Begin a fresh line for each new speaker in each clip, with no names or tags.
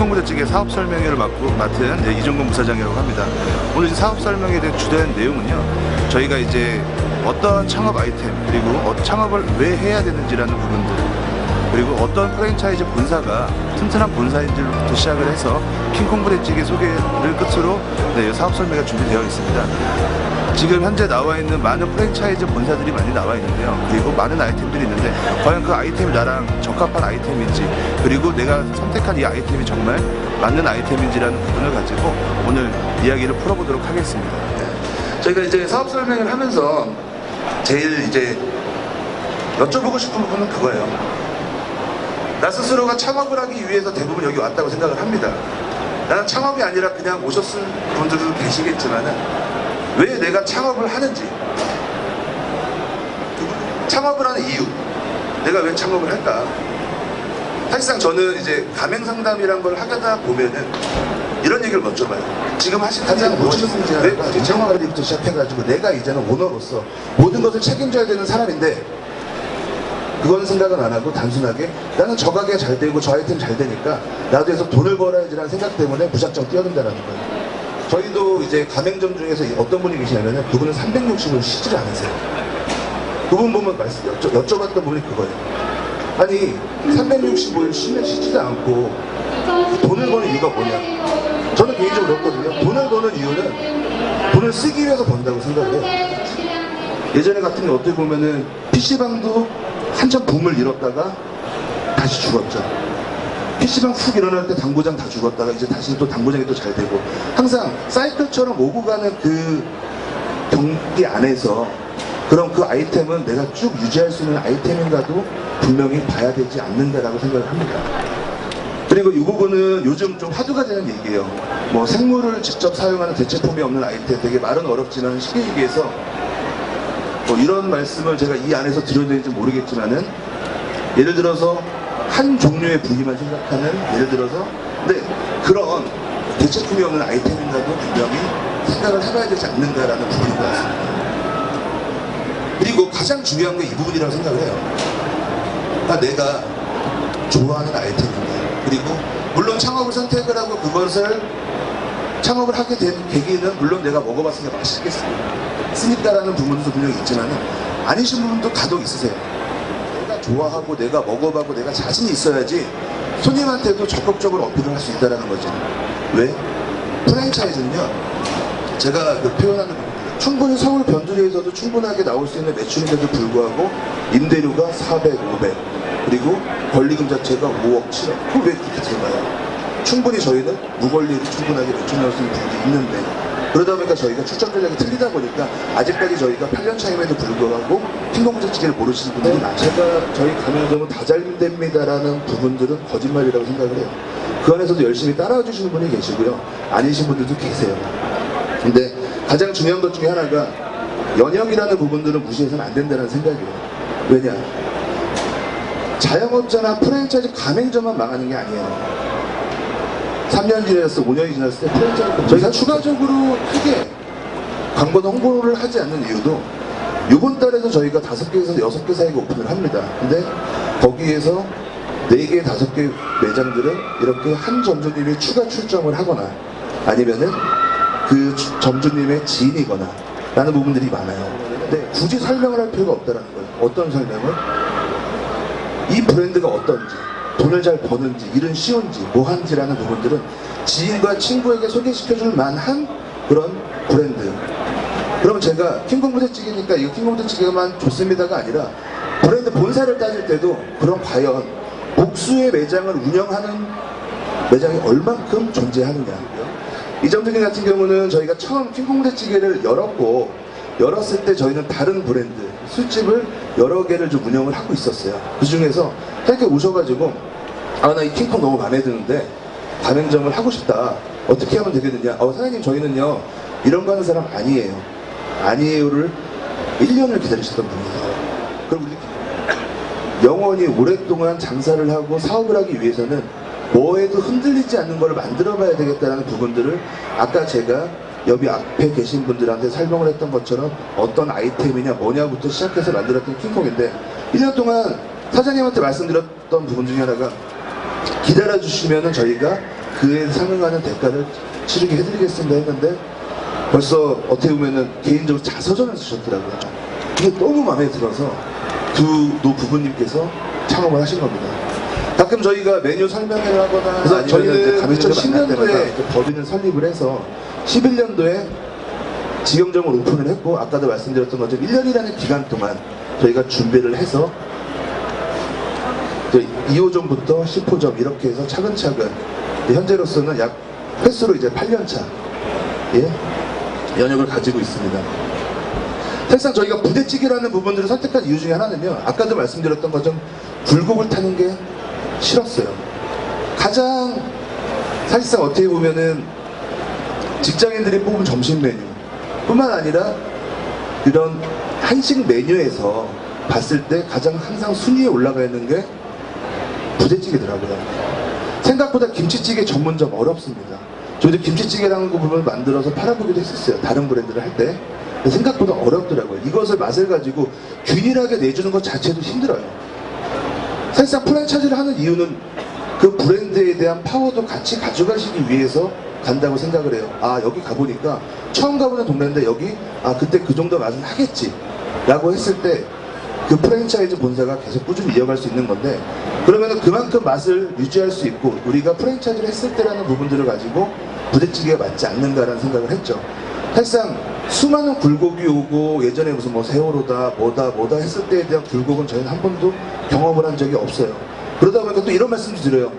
킹콩부대찌개 사업 설명회를 맡고 맡은 네, 이종건 부사장이라고 합니다. 오늘 이 사업 설명회에 대한 주된 내용은요. 저희가 이제 어떤 창업 아이템 그리고 어- 창업을 왜 해야 되는지라는 부분들 그리고 어떤 프랜차이즈 본사가 튼튼한 본사인지부터 시작을 해서 킹콩 부대찌개 소개를 끝으로 네, 사업 설명회가 준비되어 있습니다. 지금 현재 나와 있는 많은 프랜차이즈 본사들이 많이 나와 있는데요. 그리고 많은 아이템들이 있는데 과연 그 아이템이 나랑 적합한 아이템인지 그리고 내가 선택한 이 아이템이 정말 맞는 아이템인지라는 부분을 가지고 오늘 이야기를 풀어보도록 하겠습니다. 저희가 이제 사업 설명을 하면서 제일 이제 여쭤보고 싶은 부분은 그거예요. 나 스스로가 창업을 하기 위해서 대부분 여기 왔다고 생각을 합니다. 나는 창업이 아니라 그냥 오셨을 분들도 계시겠지만은 왜 내가 창업을 하는지. 창업을 하는 이유. 내가 왜 창업을 할까? 사실상 저는 이제 가맹 상담이란 걸 하다 보면은 이런 얘기를 먼저 봐요. 지금 하시는
가장 모든? 문제가
왜 굳이 창업을
인정관리부터 시작해가지고 내가 이제는 오너로서 모든 것을 책임져야 되는 사람인데 그건 생각은 안 하고 단순하게 나는 저 가게 잘 되고 저 아이템 잘 되니까 나도 해서 돈을 벌어야지라는 생각 때문에 무작정 뛰어든다는 거예요. 저희도 이제 가맹점 중에서 어떤 분이 계시냐면은 그분은 360을 쉬질 않으세요. 그분 보면 말씀 여쭤, 여쭤봤던 부분이 그거예요. 아니 365일 쉬면 쉬지도 않고 돈을 버는 이유가 뭐냐? 저는 개인적으로 그렇거든요. 돈을 버는 이유는 돈을 쓰기 위해서 번다고 생각을 해요. 예전에 같은 게 어떻게 보면은 PC방도 한참 붐을 잃었다가 다시 죽었죠. PC방 훅 일어날 때 당구장 다 죽었다가 이제 다시 또 당구장이 또 잘 되고 항상 사이클처럼 오고 가는 그 경기 안에서 그럼 그 아이템은 내가 쭉 유지할 수 있는 아이템인가도 분명히 봐야 되지 않는다라고 생각을 합니다. 그리고 이 부분은 요즘 좀 화두가 되는 얘기예요. 뭐 생물을 직접 사용하는 대체품이 없는 아이템 되게 말은 어렵지만 쉽게 얘기해서 뭐 이런 말씀을 제가 이 안에서 드려야 되는지 모르겠지만은 예를 들어서 한 종류의 부위만 생각하는 예를 들어서 네 그런 대체품이 없는 아이템인가도 분명히 생각을 해봐야 되지 않는가라는 부분인 것 같습니다. 그리고 가장 중요한 게 이 부분이라고 생각을 해요. 아, 내가 좋아하는 아이템인가. 그리고 물론 창업을 선택을 하고 그것을 창업을 하게 된 계기는 물론 내가 먹어봤으니까 맛있겠으니까라는 부분도 분명히 있지만 아니신 부분도 가독 있으세요. 좋아하고 내가 먹어보고 내가 자신이 있어야지 손님한테도 적극적으로 어필을 할 수 있다는 거죠. 왜? 프랜차이즈는요. 제가 그 표현하는 부분 충분히 서울 변두리에서도 충분하게 나올 수 있는 매출인데도 불구하고 임대료가 400, 500 그리고 권리금 자체가 5억, 7억 그럼 왜 그렇게 들어가요? 충분히 저희는 무권리로 충분하게 매출 나올 수 있는 부분이 있는데 그러다 보니까 저희가 출전 전략이 틀리다 보니까 아직까지 저희가 8년 차임에도 불구하고 흰공부대찌개를 모르시는 분들이 많아요. 제가 저희 가맹점은 다 잘 됩니다라는 부분들은 거짓말이라고 생각을 해요. 그 안에서도 열심히 따라와 주시는 분이 계시고요. 아니신 분들도 계세요. 근데 가장 중요한 것 중에 하나가 연역이라는 부분들은 무시해서는 안 된다는 생각이에요. 왜냐? 자영업자나 프랜차이즈 가맹점만 망하는 게 아니에요. 3년 지났어, 5년이 지났을 때 프랜차이즈 저희가 추가적으로 크게 광고 홍보를 하지 않는 이유도 이번 달에서 저희가 다섯 개에서 여섯 개 사이가 오픈을 합니다. 근데 거기에서 네 개, 다섯 개 매장들은 이렇게 한 점주님이 추가 출점을 하거나 아니면은 그 주- 점주님의 지인이거나 라는 부분들이 많아요. 근데 굳이 설명을 할 필요가 없다는 거예요. 어떤 설명을? 이 브랜드가 어떤지, 돈을 잘 버는지, 일은 쉬운지, 뭐 한지라는 부분들은 지인과 친구에게 소개시켜줄 만한 그런 브랜드. 그러면 제가 킹콩부대찌개니까 이거 킹콩부대찌개만 좋습니다가 아니라 브랜드 본사를 따질 때도 그럼 과연 복수의 매장을 운영하는 매장이 얼만큼 존재하느냐. 이정준이 같은 경우는 저희가 처음 킹콩부대찌개를 열었고 열었을 때 저희는 다른 브랜드 술집을 여러 개를 좀 운영을 하고 있었어요. 그 중에서 이렇게 오셔가지고 아 나 이 킹콩 너무 마음에 드는데 가맹점을 하고 싶다. 어떻게 하면 되겠느냐? 어 사장님 저희는요 이런 거 하는 사람 아니에요. 아니에요를 1년을 기다리셨던 분이에요. 그럼 우리 영원히 오랫동안 장사를 하고 사업을 하기 위해서는 뭐에도 흔들리지 않는 걸 만들어 봐야 되겠다는 부분들을 아까 제가 여기 앞에 계신 분들한테 설명을 했던 것처럼 어떤 아이템이냐 뭐냐부터 시작해서 만들었던 킹콩인데 1년 동안 사장님한테 말씀드렸던 부분 중에 하나가 기다려 주시면은 저희가 그에 상응하는 대가를 치르게 해드리겠습니다 했는데 벌써 어떻게 보면은 개인적으로 자서전을 쓰셨더라고요. 이게 너무 마음에 들어서 두 노 부부님께서 창업을 하신 겁니다. 가끔 저희가 메뉴 설명회를 하거나 그래서 저희는 2010년도에 법인을 설립을 해서 11년도에 직영점을 오픈을 했고 아까도 말씀드렸던 것처럼 1년이라는 기간 동안 저희가 준비를 해서 2호점부터 10호점 이렇게 해서 차근차근 현재로서는 약 횟수로 이제 8년차 예? 연역을 가지고 있습니다. 사실상 저희가 부대찌개라는 부분들을 선택한 이유 중에 하나는요. 아까도 말씀드렸던 것처럼 굴곡을 타는 게 싫었어요. 가장 사실상 어떻게 보면은 직장인들이 뽑은 점심 메뉴 뿐만 아니라 이런 한식 메뉴에서 봤을 때 가장 항상 순위에 올라가 있는 게 부대찌개더라고요. 생각보다 김치찌개 전문점 어렵습니다. 저희도 김치찌개라는 거 부분을 만들어서 팔아보기도 했었어요. 다른 브랜드를 할 때. 생각보다 어렵더라고요. 이것을 맛을 가지고 균일하게 내주는 것 자체도 힘들어요. 사실상 프랜차이즈를 하는 이유는 그 브랜드에 대한 파워도 같이 가져가시기 위해서 간다고 생각을 해요. 아, 여기 가보니까 처음 가보는 동네인데 여기, 아, 그때 그 정도 맛은 하겠지. 라고 했을 때 그 프랜차이즈 본사가 계속 꾸준히 이어갈 수 있는 건데 그러면은 그만큼 맛을 유지할 수 있고 우리가 프랜차이즈를 했을 때라는 부분들을 가지고 부대찌개가 맞지 않는가라는 생각을 했죠. 사실상 수많은 굴곡이 오고 예전에 무슨 뭐 세월호다 뭐다 뭐다 했을 때에 대한 굴곡은 저희는 한 번도 경험을 한 적이 없어요. 그러다 보니까 또 이런 말씀도 드려요.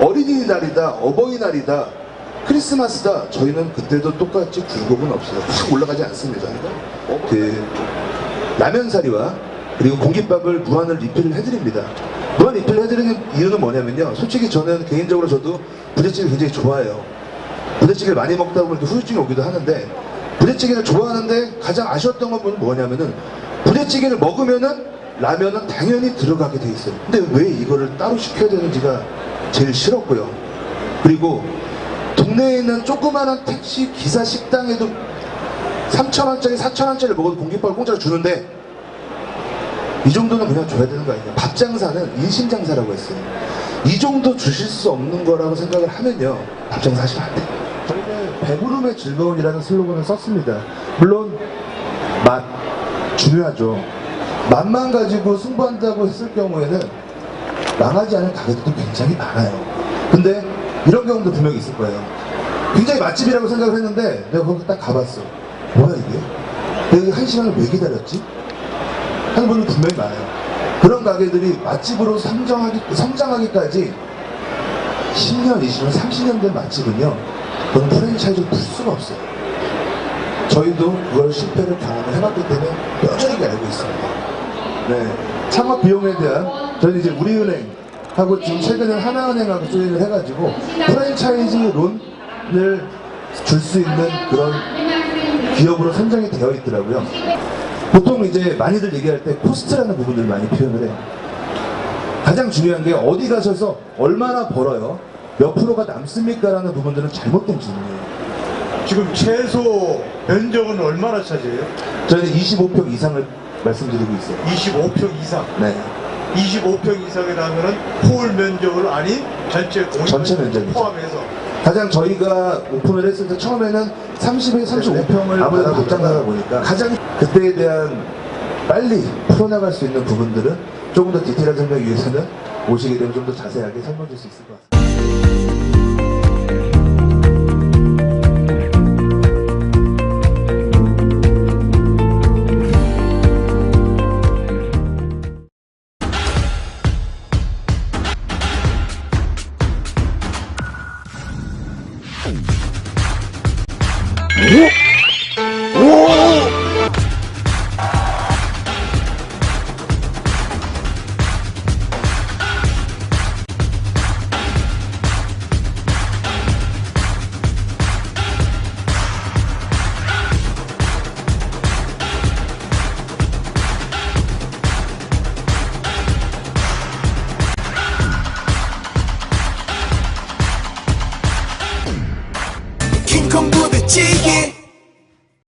어린이날이다, 어버이날이다, 크리스마스다. 저희는 그때도 똑같이 굴곡은 없어요. 확 올라가지 않습니다. 그 라면사리와 그리고 공깃밥을 무한을 리필을 해드립니다. 무한 리필을 해드리는 이유는 뭐냐면요. 솔직히 저는 개인적으로 저도 부대찌개 굉장히 좋아해요. 부대찌개를 많이 먹다 보면 후유증이 오기도 하는데 부대찌개를 좋아하는데 가장 아쉬웠던 건 뭐냐면은 부대찌개를 먹으면은 라면은 당연히 들어가게 돼 있어요. 근데 왜 이거를 따로 시켜야 되는지가 제일 싫었고요. 그리고 동네에 있는 조그마한 택시 기사 식당에도 3,000원짜리, 4,000원짜리 먹어도 공깃밥을 공짜로 주는데 이 정도는 그냥 줘야 되는 거 아니냐. 밥 장사는 인심 장사라고 했어요. 이 정도 주실 수 없는 거라고 생각을 하면요. 밥 장사 하시면 안 돼요. 저희는 배부름의 즐거움이라는 슬로건을 썼습니다. 물론 맛 중요하죠. 맛만 가지고 승부한다고 했을 경우에는 망하지 않은 가게들도 굉장히 많아요. 근데 이런 경우도 분명히 있을 거예요. 굉장히 맛집이라고 생각을 했는데 내가 거기 딱 가봤어. 뭐야 이게? 내가 한 시간을 왜 기다렸지? 하는 분은 분명히 많아요. 그런 가게들이 맛집으로 성장하기, 성장하기까지 10년, 20년, 30년 된 맛집은요, 그건 프랜차이즈를 풀 수가 없어요. 저희도 그걸 실패를 경험을 해봤기 때문에 뼈저리게 알고 있습니다. 네. 창업 비용에 대한, 저희는 이제 우리은행 하고 지금 최근에 하나은행하고 조인을 해가지고 프랜차이즈 론을 줄 수 있는 그런 기업으로 선정이 되어 있더라고요. 보통 이제 많이들 얘기할 때 코스트라는 부분을 많이 표현을 해요. 가장 중요한 게 어디 가셔서 얼마나 벌어요? 몇 프로가 남습니까? 라는 부분들은 잘못된 질문이에요.
지금 최소 면적은 얼마나 차지해요?
저희는 25평 이상을 말씀드리고 있어요.
25평 이상.
네.
25평 이상이라면은 홀 면적을 아닌 전체 공연
전체 면적이죠.
포함해서
가장 저희가 오픈을 했을 때 처음에는 30에서 35평을 아무래도 확장하다 보니까 가장 그때에 대한 빨리 풀어나갈 수 있는 부분들은 조금 더 디테일한 설명 위해서는 오시게 되면 좀 더 자세하게 설명해 줄수 있을 것 같습니다.
킹